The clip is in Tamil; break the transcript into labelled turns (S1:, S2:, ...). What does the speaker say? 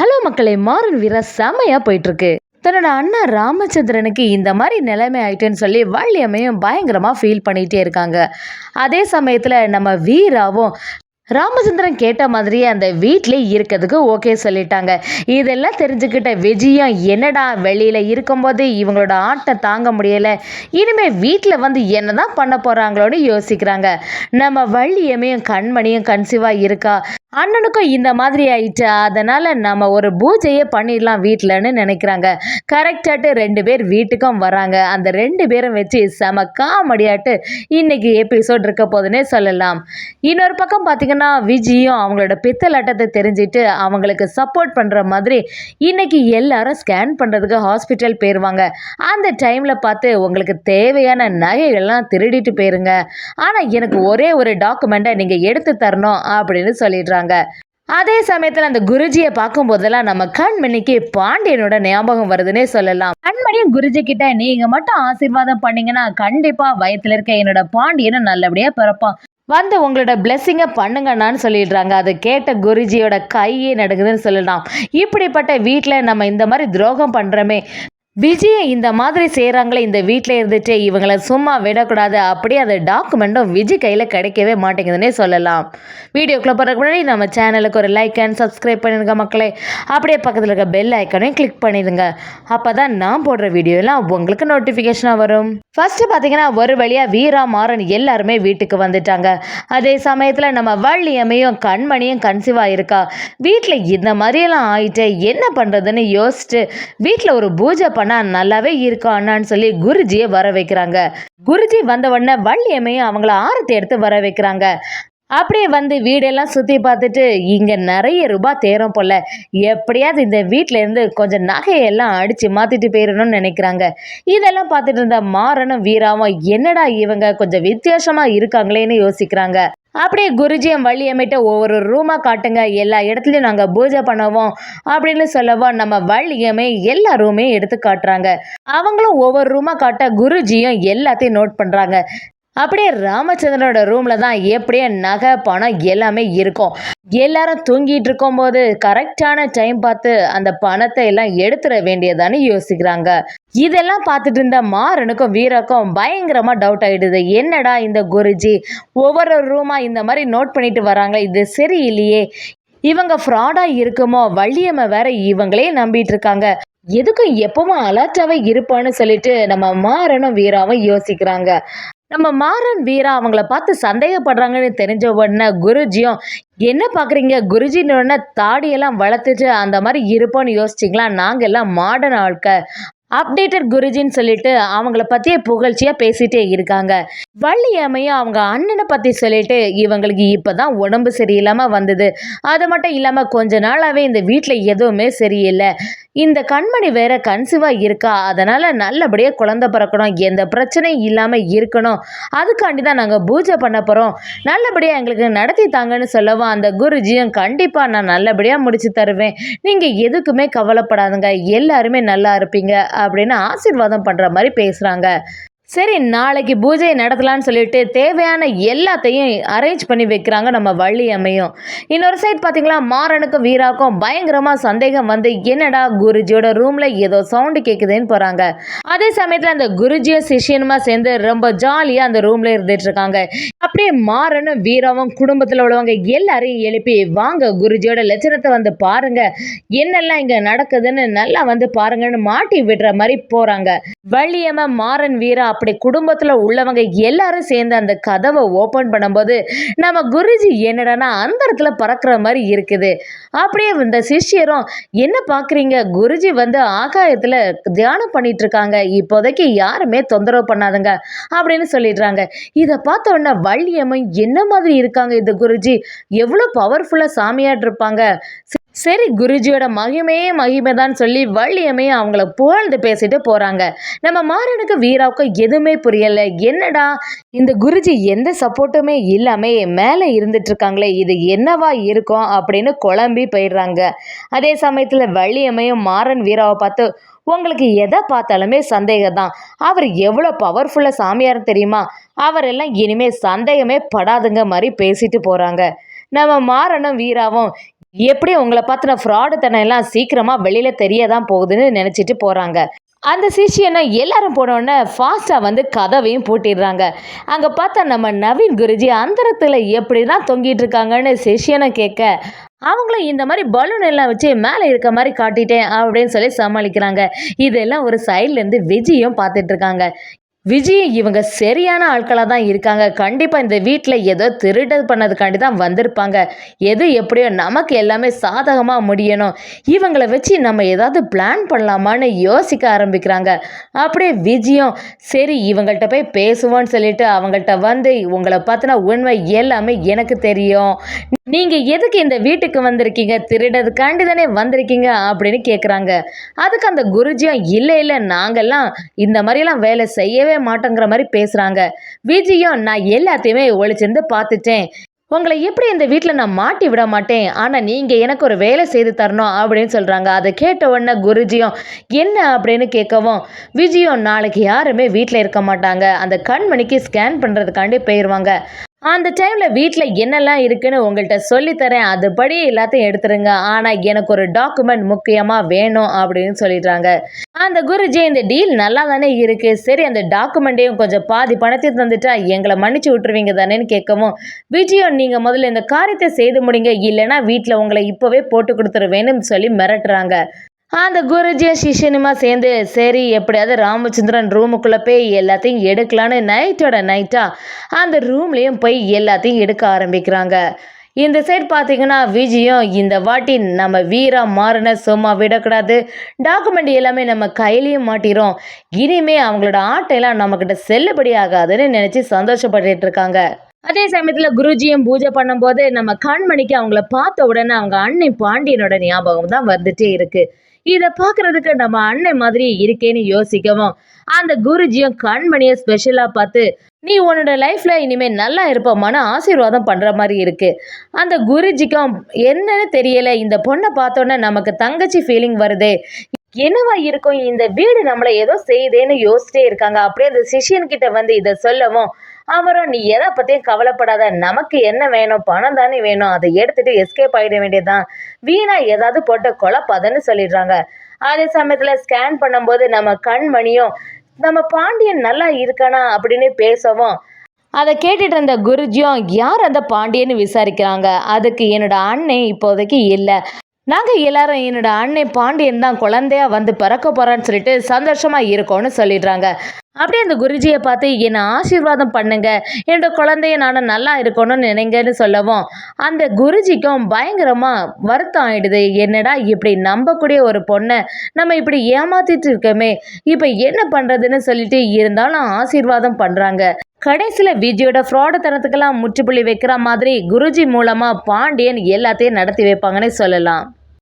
S1: ஹலோ மக்களே மாறன் வீரா செம்மையாக போயிட்டுருக்கு. தன்னோட அண்ணா ராமச்சந்திரனுக்கு இந்த மாதிரி நிலைமை ஆயிட்டுன்னு சொல்லி வள்ளியம்மையும் பயங்கரமாக ஃபீல் பண்ணிகிட்டே இருக்காங்க. அதே சமயத்தில் நம்ம வீராவும் ராமச்சந்திரன் கேட்ட மாதிரியே அந்த வீட்டிலே இருக்கிறதுக்கு ஓகே சொல்லிட்டாங்க. இதெல்லாம் தெரிஞ்சுக்கிட்ட விஜயம் என்னடா வெளியில் இருக்கும்போது இவங்களோட ஆட்டம் தாங்க முடியலை இனிமேல் வீட்டில் வந்து என்ன தான் பண்ண போகிறாங்களோன்னு யோசிக்கிறாங்க. நம்ம வள்ளியமையும் கண்மணியும் கன்சீவாக இருக்கா? அண்ணனுக்கும் இந்த மாதிரி ஆயிடுச்சு அதனால் நம்ம ஒரு பூஜையே பண்ணிடலாம் வீட்டிலன்னு நினைக்கிறாங்க. கரெக்டாட்டு ரெண்டு பேர் வீட்டுக்கும் வராங்க. அந்த ரெண்டு பேரும் வச்சு செம காமெடியாட்டு இன்னைக்கு எபிசோட் இருக்க போதுன்னே சொல்லலாம். இன்னொரு பக்கம் பார்த்தீங்கன்னா விஜயும் அவங்களோட பித்தலாட்டத்தை தெரிஞ்சுட்டு அவங்களுக்கு சப்போர்ட் பண்ணுற மாதிரி இன்னைக்கு எல்லாரும் ஸ்கேன் பண்ணுறதுக்கு ஹாஸ்பிட்டல் போயிடுவாங்க அந்த டைமில் பார்த்து உங்களுக்கு தேவையான நகைகள்லாம் திருடிட்டு போயிருங்க. ஆனால் எனக்கு ஒரே ஒரு டாக்குமெண்ட்டை நீங்கள் எடுத்து தரணும் அப்படின்னு சொல்லிடுறாங்க. அதே சமயத்தில் அந்த குருஜியை பார்க்கும் போதெல்லாம் நம்ம கண்மணிக்கு பாண்டியனோட ஞாபகம் வருதுன்னே சொல்லலாம். கண்மணியும் குருஜி கிட்ட நீங்க மட்டும் ஆசீர்வாதம் பண்ணீங்கன்னா கண்டிப்பா வயத்துல இருக்க என்னோட பாண்டியனும் நல்லபடியா பிறப்பான். வந்து உங்களோட பிளெஸ்ஸிங்கை பண்ணுங்கண்ணான்னு சொல்லிடுறாங்க. அது கேட்ட குருஜியோட கையே நடக்குதுன்னு சொல்லலாம். இப்படிப்பட்ட வீட்டில் நம்ம இந்த மாதிரி துரோகம் பண்ணுறோமே விஜயை இந்த மாதிரி செய்கிறாங்களே இந்த வீட்டில் இருந்துட்டு இவங்கள சும்மா விடக்கூடாது அப்படியே அந்த டாக்குமெண்ட்டும் விஜய் கையில் கிடைக்கவே மாட்டேங்குதுன்னே சொல்லலாம். வீடியோக்குள்ளே போகிறதுக்கு முன்னாடி நம்ம சேனலுக்கு ஒரு லைக் அண்ட் சப்ஸ்கிரைப் பண்ணிடுங்க மக்களே. அப்படியே பக்கத்தில் இருக்க பெல் ஐக்கனையும் கிளிக் பண்ணிடுங்க. அப்போ தான் நான் போடுற வீடியோலாம் உங்களுக்கு நோட்டிஃபிகேஷனாக வரும். ஃபஸ்ட்டு பார்த்தீங்கன்னா ஒரு வழியாக வீரா மாறன் எல்லாருமே வீட்டுக்கு வந்துட்டாங்க. அதே சமயத்தில் நம்ம வள்ளியம்மையும் கண்மணியும் கன்சீவாக இருக்கா? வீட்டில் இந்த மாதிரியெல்லாம் ஆயிட்டு என்ன பண்ணுறதுன்னு யோசிச்சுட்டு வீட்டில் ஒரு பூஜை பண்ணால் நல்லாவே இருக்கும் அண்ணான்னு சொல்லி குருஜியை வர வைக்கிறாங்க. குருஜி வந்த வள்ளியம்மையும் அவங்கள ஆரத்தி எடுத்து வர வைக்கிறாங்க. அப்படியே வந்து வீடெல்லாம் சுற்றி பார்த்துட்டு இங்கே நிறைய ரூபாய் தேரும் போல. எப்படியாவது இந்த வீட்டிலேருந்து கொஞ்சம் நகையெல்லாம் அடித்து மாற்றிட்டு போயிடணும்னு நினைக்கிறாங்க. இதெல்லாம் பார்த்துட்டு இருந்த மாறனும் வீராவும் என்னடா இவங்க கொஞ்சம் வித்தியாசமாக இருக்காங்களேன்னு யோசிக்கிறாங்க. அப்படியே குருஜியும் வள்ளியம்மிட்ட ஒவ்வொரு ரூமாக காட்டுங்க. எல்லா இடத்துலையும் நாங்கள் பூஜை பண்ணுவோம். அப்படின்னு சொல்லவும் நம்ம வள்ளியமே எல்லா ரூமையும் எடுத்து காட்டுறாங்க. அவங்களும் ஒவ்வொரு ரூமாக காட்ட குருஜியும் எல்லாத்தையும் நோட் பண்ணுறாங்க அப்படியே ராமச்சந்திரனோட ரூம்ல தான் எப்படியே நகை பணம் எல்லாமே இருக்கும். எல்லாரும் தூங்கிட்டு இருக்கும்போது கரெக்டான டைம் பார்த்து அந்த பணத்தை எல்லாம் எடுத்துட வேண்டியதான்னு யோசிக்கிறாங்க. இதெல்லாம் பார்த்துட்டு இருந்த மாறனுக்கும் வீரக்கும் பயங்கரமாக டவுட் ஆகிடுது என்னடா இந்த குருஜி? ஒவ்வொரு ரூமாக இந்த மாதிரி நோட் பண்ணிட்டு வராங்க. இது சரியில்லையே. இவங்க ஃப்ராடா இருக்குமோ? வள்ளியம்மை வேற இவங்களே நம்பிட்டு இருக்காங்க. எதுக்கும் எப்பவும் அலர்ட்டாவே இருப்பான்னு சொல்லிட்டு நம்ம மாறனும் வீராவும் யோசிக்கிறாங்க. நம்ம மாறன் வீரா அவங்கள பார்த்து சந்தேகப்படுறாங்கன்னு தெரிஞ்ச உடனே குருஜியும் என்ன பார்க்குறீங்க? குருஜின்னு தாடியெல்லாம் வளர்த்துட்டு அந்த மாதிரி இருப்போம்னு யோசிச்சிங்களா? நாங்கள் எல்லாம் மாடர்ன் ஆட்கள். அப்டேட்டட் குருஜின்னு சொல்லிட்டு அவங்கள பற்றிய புகழ்ச்சியாக பேசிகிட்டே இருக்காங்க. வள்ளியம்மையும் அவங்க அண்ணனை பற்றி சொல்லிட்டு இவங்களுக்கு இப்போ தான் உடம்பு சரியில்லாமல் வந்தது. அது மட்டும் இல்லாமல் கொஞ்ச நாளாகவே இந்த வீட்டில் எதுவுமே சரியில்லை. இந்த கண்மணி வேற கன்சீவாக இருக்கா? அதனால் நல்லபடியாக குழந்த பிறக்கணும். எந்த பிரச்சனையும் இல்லாமல் இருக்கணும். அதுக்காண்டி தான் நாங்கள் பூஜை பண்ண போகிறோம் நல்லபடியாக எங்களுக்கு நடத்தி தாங்கன்னு சொல்லவும் அந்த குருஜியும் கண்டிப்பாக நான் நல்லபடியாக முடிச்சு தருவேன். நீங்கள் எதுக்குமே கவலைப்படாதுங்க. எல்லாருமே நல்லா இருப்பீங்க அப்படின்னு ஆசீர்வாதம் பண்ணுற மாதிரி பேசுகிறாங்க சரி நாளைக்கு பூஜை நடத்தலான்னு சொல்லிட்டு தேவையான எல்லாத்தையும் அரேஞ்ச் பண்ணி வைக்கிறாங்க நம்ம வள்ளி அம்மையும். இன்னொரு சைட் பார்த்தீங்களா மாறனுக்கும் வீராக்கும் பயங்கரமாக சந்தேகம் வந்து என்னடா குருஜியோட ரூமில் ஏதோ சவுண்டு கேட்குதுன்னு போகிறாங்க அதே சமயத்தில் அந்த குருஜியும் சிஷியனுமா சேர்ந்து ரொம்ப ஜாலியாக அந்த ரூமில் இருந்துட்டு இருக்காங்க. அப்படியே மாறனும் வீராவும் குடும்பத்தில் உள்ளவங்க எல்லாரையும் எழுப்பி வாங்க குருஜியோட லட்சணத்தை வந்து பாருங்க. என்னெல்லாம் இங்கே நடக்குதுன்னு நல்லா வந்து பாருங்கன்னு மாட்டி விடுற மாதிரி போகிறாங்க வள்ளியம்மா மாறன் வீரா அப்படி குடும்பத்தில் உள்ளவங்க எல்லாரும் சேர்ந்து அந்த கதவை ஓப்பன் பண்ணும்போது நம்ம குருஜி என்னடானா அந்த இடத்துல பறக்கிற மாதிரி இருக்குது. அப்படியே இந்த சிஷ்யரும் என்ன பார்க்குறீங்க குருஜி வந்து ஆகாயத்தில் தியானம் பண்ணிட்டு இருக்காங்க இப்போதைக்கு யாருமே தொந்தரவு பண்ணாதுங்க அப்படின்னு சொல்லிடுறாங்க. இதை பார்த்த உடனே வள்ளியம்மன் என்ன மாதிரி இருக்காங்க இந்த குருஜி? எவ்வளோ பவர்ஃபுல்லாக சாமியாட்டிருப்பாங்க. சரி குருஜியோட மகிமையே மகிமை தான் சொல்லி வள்ளியம்மையும் அவங்கள புகழ்ந்து பேசிட்டு போகிறாங்க நம்ம மாறனுக்கு வீராவுக்கு எதுவுமே புரியலை. என்னடா இந்த குருஜி எந்த சப்போர்ட்டுமே இல்லாமல் மேலே இருந்துட்டு இருக்காங்களே இது என்னவா இருக்கும் அப்படின்னு குழம்பி போயிடுறாங்க. அதே சமயத்தில் வள்ளியம்மையும் மாறன் வீராவை பார்த்து உங்களுக்கு எதை பார்த்தாலுமே சந்தேகம் தான் அவர் எவ்வளோ பவர்ஃபுல்லாக சாமியார் தெரியுமா? அவரெல்லாம் இனிமேல் சந்தேகமே படாதுங்க மாதிரி பேசிட்டு போகிறாங்க நம்ம மாறனும் வீராவும் எப்படி உங்களை பற்றின ஃப்ராடு தனம் எல்லாம் சீக்கிரமாக வெளியில் தெரிய தான் போகுதுன்னு நினச்சிட்டு போகிறாங்க அந்த சிஷியனை எல்லாரும் போனோடனே ஃபாஸ்ட்டாக வந்து கதவையும் பூட்டிடுறாங்க. அங்கே பார்த்தா நம்ம நவீன் குருஜி அந்தரத்தில் எப்படி தான் தொங்கிட்டு இருக்காங்கன்னு சிஷியனை கேட்க அவங்களும் இந்த மாதிரி பலூன் எல்லாம் வச்சு மேலே இருக்க மாதிரி காட்டிட்டேன் அப்படின்னு சொல்லி சமாளிக்கிறாங்க. இதெல்லாம் ஒரு சைட்லேருந்து விஜயும் பார்த்துட்டு இருக்காங்க. விஜய் இவங்க சரியான ஆட்களாக தான் இருக்காங்க. கண்டிப்பாக இந்த வீட்டில் ஏதோ திருடு பண்ணதுக்காண்டி தான் வந்திருப்பாங்க. எது எப்படியோ நமக்கு எல்லாமே சாதகமாக முடியணும். இவங்கள வச்சு நம்ம ஏதாவது பிளான் பண்ணலாமான்னு யோசிக்க ஆரம்பிக்கிறாங்க. அப்படியே விஜயும் சரி இவங்கள்ட்ட போய் பேசுவோன்னு சொல்லிட்டு அவங்கள்ட்ட வந்து உங்களை பார்த்தினா உண்மை எல்லாமே எனக்கு தெரியும். நீங்கள் எதுக்கு இந்த வீட்டுக்கு வந்திருக்கீங்க? திருடதுக்காண்டி தானே வந்திருக்கீங்க? அப்படின்னு கேட்குறாங்க அதுக்கு அந்த குருஜியும் இல்லை இல்லை நாங்கள்லாம் இந்த மாதிரிலாம் வேலை செய்யவே மாட்டோங்கிற மாதிரி பேசுகிறாங்க விஜயும் நான் எல்லாத்தையுமே ஒழிச்சிருந்து பார்த்துட்டேன். உங்களை எப்படி இந்த வீட்டில் நான் மாட்டி விட மாட்டேன்? ஆனால் நீங்கள் எனக்கு ஒரு வேலை செய்து தரணும் அப்படின்னு சொல்கிறாங்க அதை கேட்ட உடனே குருஜியும் என்ன? அப்படின்னு கேட்கவும் விஜயும் நாளைக்கு யாருமே வீட்டில் இருக்க மாட்டாங்க. அந்த கண்மணிக்கு ஸ்கேன் பண்ணுறதுக்காண்டி போயிடுவாங்க அந்த டைமில் வீட்டில் என்னெல்லாம் இருக்குன்னு உங்கள்கிட்ட சொல்லித்தரேன். அதுபடி எல்லாத்தையும் எடுத்துருங்க. ஆனால் எனக்கு ஒரு டாக்குமெண்ட் முக்கியமாக வேணும் அப்படின்னு சொல்லிடுறாங்க. அந்த குருஜி இந்த டீல் நல்லா தானே இருக்குது சரி அந்த டாக்குமெண்ட்டையும் கொஞ்சம் பாதி பணத்தையும் தந்துட்டா எங்களை மன்னிச்சு விட்டுருவீங்க தானேன்னு கேட்கவும் விஜயம் நீங்கள் முதல்ல இந்த காரியத்தை செய்து முடிங்க. இல்லைன்னா வீட்டில் உங்களை இப்போவே போட்டு கொடுத்துருவேன்னு சொல்லி மிரட்டுறாங்க. அந்த குருஜியும் சிஷ்யனுமா சேர்ந்து சரி எப்படியாவது ராமச்சந்திரன் ரூமுக்குள்ளே போய் எல்லாத்தையும் எடுக்கலான்னு நைட்டோட நைட்டாக அந்த ரூம்லேயும் போய் எல்லாத்தையும் எடுக்க ஆரம்பிக்கிறாங்க. இந்த சைட் பார்த்தீங்கன்னா விஜயும் இந்த வாட்டி நம்ம வீரா மாறின சும்மா விடக்கூடாது. டாக்குமெண்ட் எல்லாமே நம்ம கையிலையும் மாட்டிரும். இனிமே அவங்களோட ஆட்டையெல்லாம் நம்மக்கிட்ட செல்லுபடி ஆகாதுன்னு நினச்சி சந்தோஷப்பட்டு இருக்காங்க. அதே சமயத்தில் குருஜியும் பூஜை பண்ணும்போது நம்ம கண்மணிக்கு அவங்கள பார்த்த உடனே அவங்க அண்ணன் பாண்டியனோட ஞாபகம் தான் வந்துட்டே இருக்குது இதை பார்க்கறதுக்கு நம்ம அண்ணன் மாதிரி இருக்கேன்னு யோசிக்கவும். அந்த குருஜியும் கண்மணியை ஸ்பெஷலாக பார்த்து நீ உன்னோட லைஃப்ல இனிமேல் நல்லா இருப்போமான ஆசீர்வாதம் பண்ணுற மாதிரி இருக்கு. அந்த குருஜிக்கும் என்னன்னு தெரியலை. இந்த பொண்ணை பார்த்தோன்னே நமக்கு தங்கச்சி ஃபீலிங் வருது. என்னவா இருக்கும்? இந்த வீடு நம்மளை ஏதோ செய்யுதேன்னு யோசிச்சிட்டே இருக்காங்க. அப்படியே அந்த சிஷியன் கிட்ட வந்து இதை சொல்லவும் அவரும் நீ எதை பற்றியும் கவலைப்படாத. நமக்கு என்ன வேணும்? பணம் தானே வேணும். அதை எடுத்துட்டு எஸ்கேப் ஆகிட வேண்டியதுதான். வீணா ஏதாவது போட்டு கொலப்பாதன்னு சொல்லிடுறாங்க. அதே சமயத்தில் ஸ்கேன் பண்ணும்போது நம்ம கண்மணியும் நம்ம பாண்டியன் நல்லா இருக்கானா அப்படின்னு பேசவும் அதை கேட்டுட்டு இருந்த குருஜியும் யார் அந்த பாண்டியன்னு விசாரிக்கிறாங்க? அதுக்கு என்னோட அண்ணன் இப்போதைக்கு இல்லை. நாங்கள் எல்லாரும் என்னோட அண்ணன் பாண்டியன் தான் குழந்தையா வந்து பிறக்க போகிறான்னு சொல்லிட்டு சந்தோஷமாக இருக்கோன்னு சொல்லிடுறாங்க. அப்படியே அந்த குருஜியை பார்த்து என்னை ஆசீர்வாதம் பண்ணுங்க. என்னோட குழந்தைய நான் நல்லா இருக்கணும்னு நினைங்கன்னு சொல்லவும். அந்த குருஜிக்கும் பயங்கரமாக வருத்தம் ஆயிடுது. என்னடா இப்படி நம்பக்கூடிய ஒரு பொண்ணை நம்ம இப்படி ஏமாத்திட்டு இருக்கோமே. இப்போ என்ன பண்ணுறதுன்னு சொல்லிட்டு இருந்தாலும் ஆசீர்வாதம் பண்ணுறாங்க கடைசியில் விஜயோட ஃப்ராடுத்தனத்துக்கெல்லாம் முற்றுப்புள்ளி வைக்கிற மாதிரி குருஜி மூலமாக பாண்டியன் எல்லாத்தையும் நடத்தி வைப்பாங்கன்னு சொல்லலாம்.